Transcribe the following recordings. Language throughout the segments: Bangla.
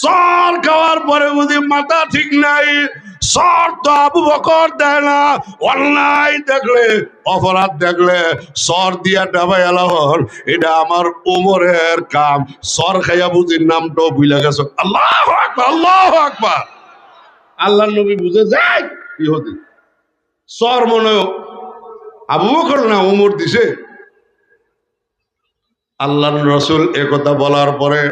সর খাওয়ার পরে বুঝি মাথা ঠিক নাই, সর তো আবু বকর দেয় না। অন্যায় দেখলে, অপরাধ দেখলে, সর দিয়া ডাবাই এলাহর এটা আমার ওমরের কাম। সর খাইয়া বুঝির নামটাও ভুলে গেছে। আল্লাহ আকবার আল্লাহ আকবার। আল্লাহ নবী বুঝে যায় কি হতে। সর মনে আবু বকর না ওমর দিছে। আল্লাহ রসুল একথা বলার পরে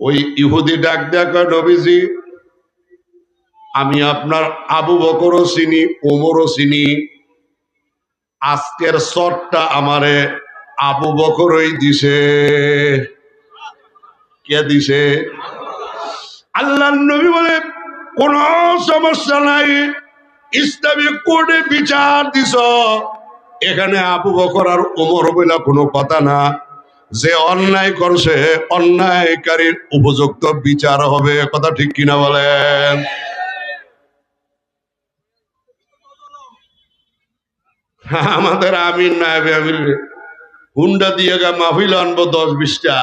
ওই ইহুদি ডাক দেখা নবীজি, আমি আপনার আবু বকরও চিনি ওমরও চিনি। আজকের শটটা আমারে আবু বকরই দিছে। কে দিছে? আল্লাহ নবী বলে, কোন সমস্যা নাই, ইসলামী কোর্টে বিচার দিছ। এখানে আবু বকর আর ওমর বলে কোনো কথা না। যে অন্যায় করছে অন্যায়কারীর উপযুক্ত বিচার হবে, কথা ঠিক কিনা বলেন? আমাদের আমির নায়বে হুন্ডা দিয়ে গা মাহফিল আনব দশ বিশটা।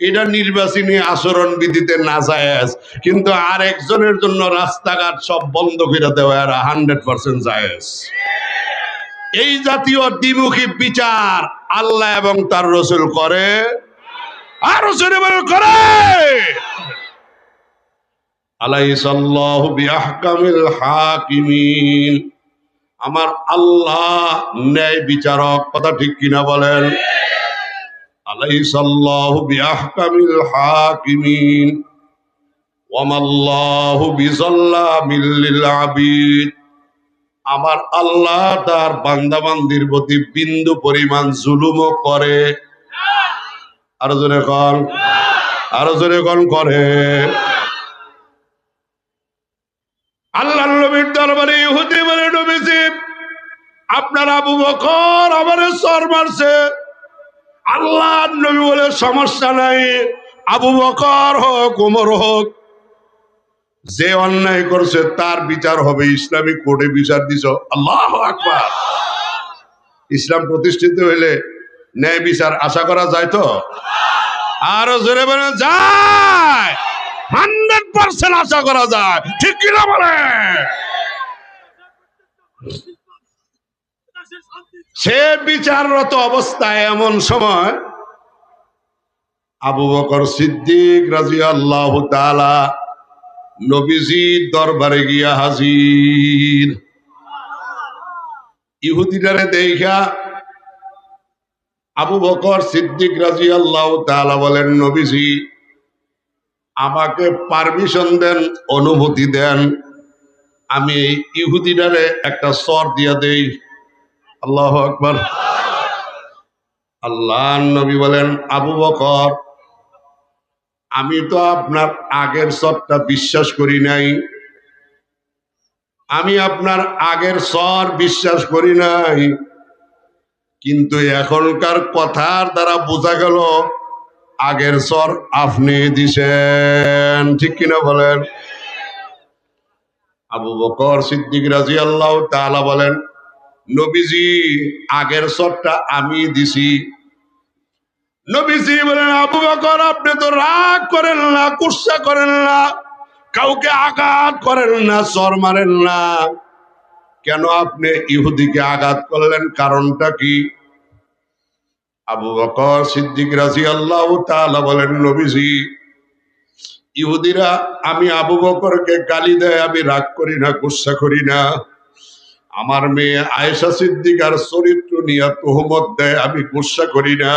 এটা নির্বাচনী আচরণ বিধিতে না জায়েজ কিন্তু আর একজনের জন্য রাস্তাঘাট সব বন্ধ করে দেওয়া হান্ড্রেড পার্সেন্ট জায়েজ। এই জাতীয় দ্বিমুখী বিচার আল্লাহ এবং তার রসুল করে। আর রসুল করে। আমার আল্লাহ ন্যায় বিচারক, কথা ঠিক কিনা বলেন? আলাইসাল্লাহু আমার আল্লাহ তার বান্দাবান্দির প্রতি বিন্দু পরিমাণ জুলুমও করে। আরও জোরে কন। আরও জোরে কন করে। আল্লাহ আল্লাহ নবী বলে, সমস্যা নাই। আবু বকর হোক ওমর হোক যে অন্যায় করছে, তার বিচার হবে। ইসলামিক কোর্টে বিচার দিছ। আল্লাহ আকবার। ইসলাম প্রতিষ্ঠিত হইলে ন্যায় বিচার আশা করা যায় তো? আরও জোরে বলে, যায়। হান্ড্রেড পার্সেন্ট আশা করা যায়। ঠিক কিনা বলে? সে বিচাররত অবস্থায় এমন সময় আবু বকর সিদ্দিক রাজি আল্লাহ তালা নবীজির দরবারে গিয়া হাজির। ইহুদিটারে দেখা আবু বকর সিদ্দিক রাজি আল্লাহ তালা বলেন, নবীজি, আমাকে পারমিশন দেন, অনুমতি দেন। আমি ইহুদিটারে একটা সর দিয়া দেই। আল্লাহ আকবার। আল্লাহ নবী বলেন, আবু বকর আমি তো আপনার আগের সবটা বিশ্বাস করি নাই। আমি আপনার আগের সর বিশ্বাস করি নাই। কিন্তু এখনকার কথার দ্বারা বোঝা গেল, আগের স্বর আপনি দিছেন। ঠিক কিনা বলেন? আবু বকর সিদ্দিক রাজি আল্লাহ তাআলা বলেন, নবীজি, আগের সরটা আমি দিছি। নবীজি বলেন, আবু বকর, আপনি তো রাগ করেন না, কুৎসা করেন না, কাউকে আঘাত করেন না মারেন না। কেন আপনি ইহুদিকে আঘাত করলেন? কারণটা কি? আবু বকর সিদ্দিক রাজি আল্লাহ বলেন, নবীজি, ইহুদিরা, আমি আবু বকরকে গালি দেয়, আমি রাগ করি না গুসা করি না। আমার মেয়ে আয়েশা সিদ্দিকার চরিত্র নিয়ে তোহমত দেয়, আমি গুসা করি না।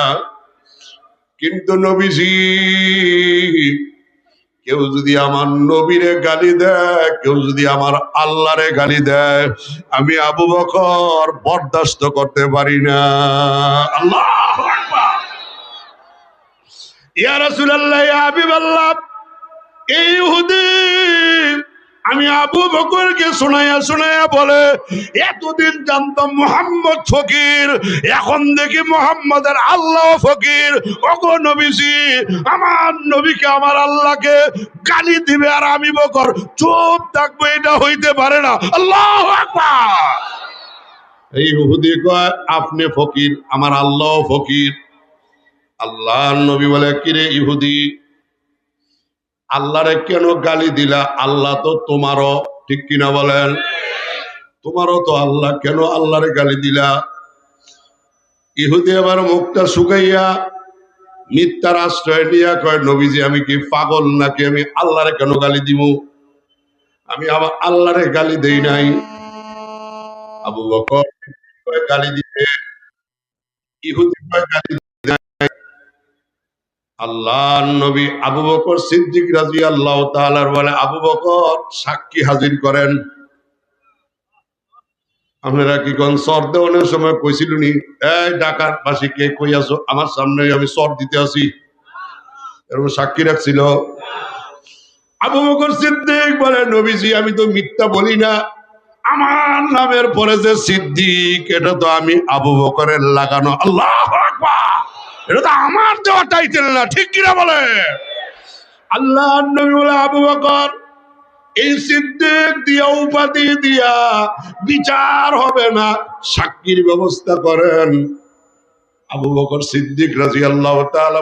কিন্তু নবীজি, কেউ যদি আমার নবীরে গালি দেয়, কেউ যদি আমার আল্লাহরে গালি দেয়, আমি আবু বকর বরদাস্ত করতে পারি না আল্লাহ। ইয়া রাসূলুল্লাহ, ইয়া হাবিবাল্লাহ, এই ইহুদি আমি আবু বকরকে শোনাইয়া শোনাইয়া বলে, এতদিন জানতাম মোহাম্মদ ফকির, এখন দেখি মোহাম্মদের আল্লাহ ফকির। ওগো নবীজি, আমার নবীকে আমার আল্লাহকে গালি দিবে আর আমি বকর। চুপ থাকব, এটা হইতে পারে না। আল্লাহ এই ইহুদি কয়, আপনি ফকির, আমার আল্লাহ ফকির। আল্লাহ নবী বলে, কিরে ইহুদি আল্লাহরে কেন গালি দিলা? আল্লাহ তো তোমারও, ঠিক কিনা বলেন? তোমারও তো আল্লাহ কেন আল্লাহরে গালি দিলা? ইহুদি আবার মুখটা শুকাইয়া মিথ্যার আশ্রয় দিয়া কয়, নবীজি, আমি কি পাগল নাকি? আমি আল্লাহরে কেন গালি দিব আমি আবার আল্লাহরে গালি দেই নাই। আবু বকর গালি দিতে ইহুদি কয়, গালি। আল্লাহ নবী আবু বকর সিদ্দিক রাজি আল্লাহ বলে, আবু বকর সাক্ষী হাজির করেন। আপনারা কি কোন সময় এই ডাকার বাসী কে কই আছো? আমার সামনে আমি সর দিতে আসি এরকম সাক্ষী রাখছিল। আবু বকর সিদ্দিক বলে, নবীজি, আমি তো মিথ্যা বলি না। আমার নামের পরে যে সিদ্দিক, এটা তো আমি আবু বকরের লাগানো আল্লাহ! এটা তো আমার দেওয়া টাইটেল না, ঠিক কিনা বলে? আল্লাহ নবী বলে, আবু বকর, এই সিদ্দিক দিয়া, উপাধি দিয়া বিচার হবে না, সাক্ষীর ব্যবস্থা করেন। আবু বকর সিদ্দিক রাজি আল্লাহ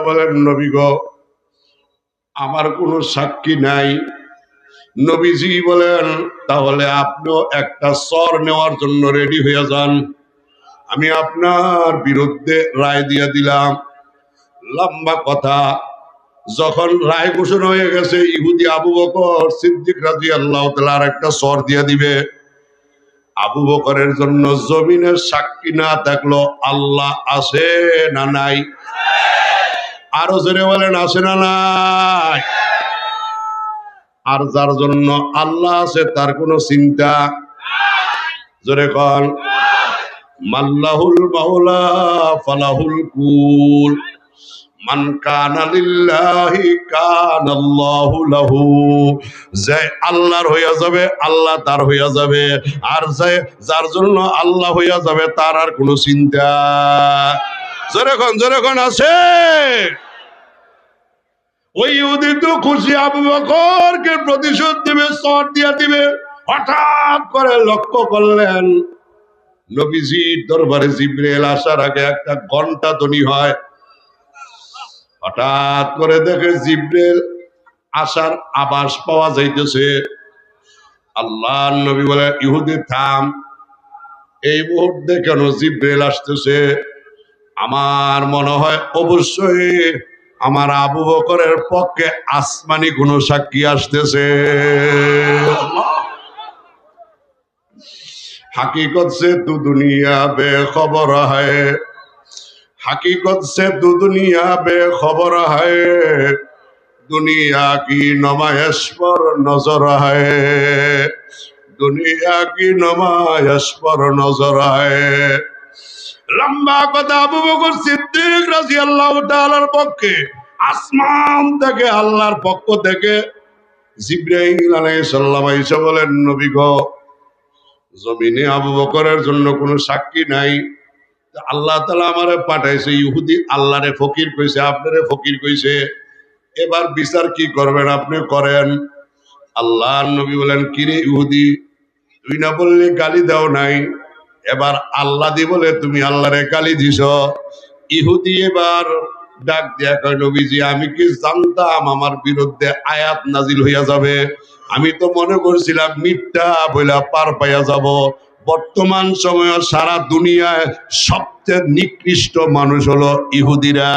বলেন, নবী গো, আমার কোনো সাক্ষী নাই। নবীজি বলেন, তাহলে আপনিও একটা সর নেওয়ার জন্য রেডি হয়ে যান। আমি আপনার বিরুদ্ধে রায় দিয়ে দিলাম। লম্বা কথা। যখন রায় ঘোষণা হয়ে গেছে, ইহুদি আবু বকর সিদ্দিক রাজি আল্লাহ তালার একটা সর দিয়ে দিবে। আবু বকরের জন্য জমিনের সাক্ষী না থাকল আল্লাহ আছে না নাই? আরও জোরে বলেন, আছে না নাই? আর যার জন্য আল্লাহ আছে, তার কোনো চিন্তা জোরে কন। মাল্লাহুল মাওলা, ফালাহুল কুল। মান লাহু। যে যাবে, আল্লাহ তার হইয়া যাবে। আর যে যার জন্য আল্লাহ যাবে, তার আর কোনো চিন্তা। জোরে কোন আছে? ওই ইহুদি খুশি আবু বকরকে প্রতিশোধ দিবে সর দিয়া দিবে। হঠাৎ করে লক্ষ্য করলেন, নবীজির দরবারে জিব্রাইল আসার আগে একটা ঘণ্টা ধ্বনি হয়। হঠাৎ করে দেখে জিব্রেল আসার আবাস পাওয়া যাইতেছে। আল্লাহ নবী বলে, ইহুদি, থাম। এই মুহূর্তে কেন জিব্রেল আসতেছে? আমার মনে হয় অবশ্যই আমার আবু বকরের পক্ষে আসমানি কোন সাক্ষী আসতেছে। হাকিকত সে তু দুনিয়া বে খবর হয়। हकीकत से तू दुनिया बेखबर है दुनिया की नुमाइश पर नजर है दुनिया की नुमाइश पर नजर है লম্বা কথা আবু বকর সিদ্দিক রাদিয়াল্লাহু তাআলার পক্ষে আসমান থেকে আল্লাহর পক্ষ থেকে জিব্রাইল আলাইহিস সালাম এসে বলেন নবী গো জমিনে আবু বকরের জন্য কোনো সাক্ষী নাই আল্লাহ তালা আমারে পাঠাইছে, ইহুদি আল্লাহরে ফকির কইছে, আপনারে ফকির কইছে। এবার বিচার কি করবেন আপনি করেন? আল্লাহ নবী বলেন, কিরে ইহুদি, তুই না বললে গালি দাও নাই? এবার আল্লাহ দি বলে, তুমি আল্লাহরে গালি দিছ। ইহুদি এবার ডাক দিয়া কয়, নবীজি, আমি কি জানতাম আমার বিরুদ্ধে আয়াত নাজিল হইয়া যাবে? আমি তো মনে করছিলাম মিথ্যা বইলা পার পাইয়া যাব। বর্তমান সময়ে সারা দুনিয়ায় সবচেয়ে নিকৃষ্ট মানুষ হলো ইহুদিরা।